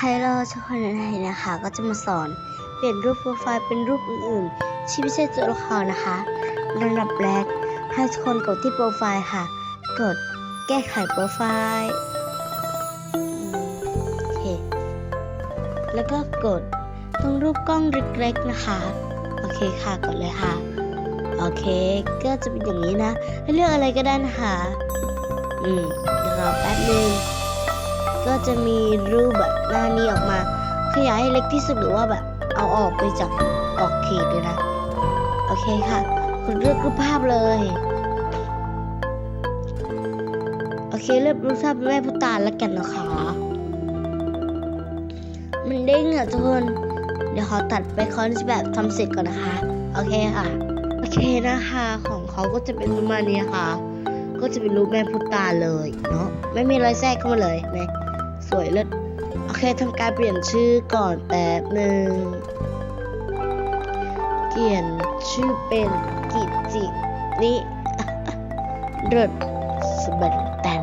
ทุกคนในนะคะ ก็จะมาสอนเปลี่ยนรูปโปรไฟล์เป็นรูปอื่นๆที่ไม่ใช่ตัวละครนะคะลำดับแรกให้ทุกคนกดที่โปรไฟล์ค่ะ กดแก้ไขโปรไฟล์โอเคแล้วก็กดตรงรูปกล้องเล็กๆนะคะโอเคค่ะกดเลยค่ะโอเค ก็จะเป็นอย่างนี้นะให้เลือกอะไรก็ได้นะคะ อืมเดี๋ยวรอแป๊บนึง ก็จะมีรูปแบบหน้านี้ออกมา ขยายให้เล็กที่สุดหรือว่าแบบเอาออกไปจากออกเขตเลยนะ โอเคค่ะ คุณเลือกรูปภาพเลย โอเคเลือกรูปภาพแม่พุตาแล้วกันนะคะ มันเด้งอะทุกคน เดี๋ยวขอตัดไปคอนแบบทำเสร็จก่อนนะคะ โอเคค่ะ โอเคนะคะของเขาก็จะเป็นประมาณนี้ค่ะ ก็จะเป็นรูปแม่พุตาเลยเนาะ ไม่มีรอะไรแทรกเข้ามาเลยนะ สวยเลิศโอเคทำการเปลี่ยนชื่อก่อนแป๊บหนึ่งเปลี่ยนชื่อเป็นกิจินี่เริดสบัดแตน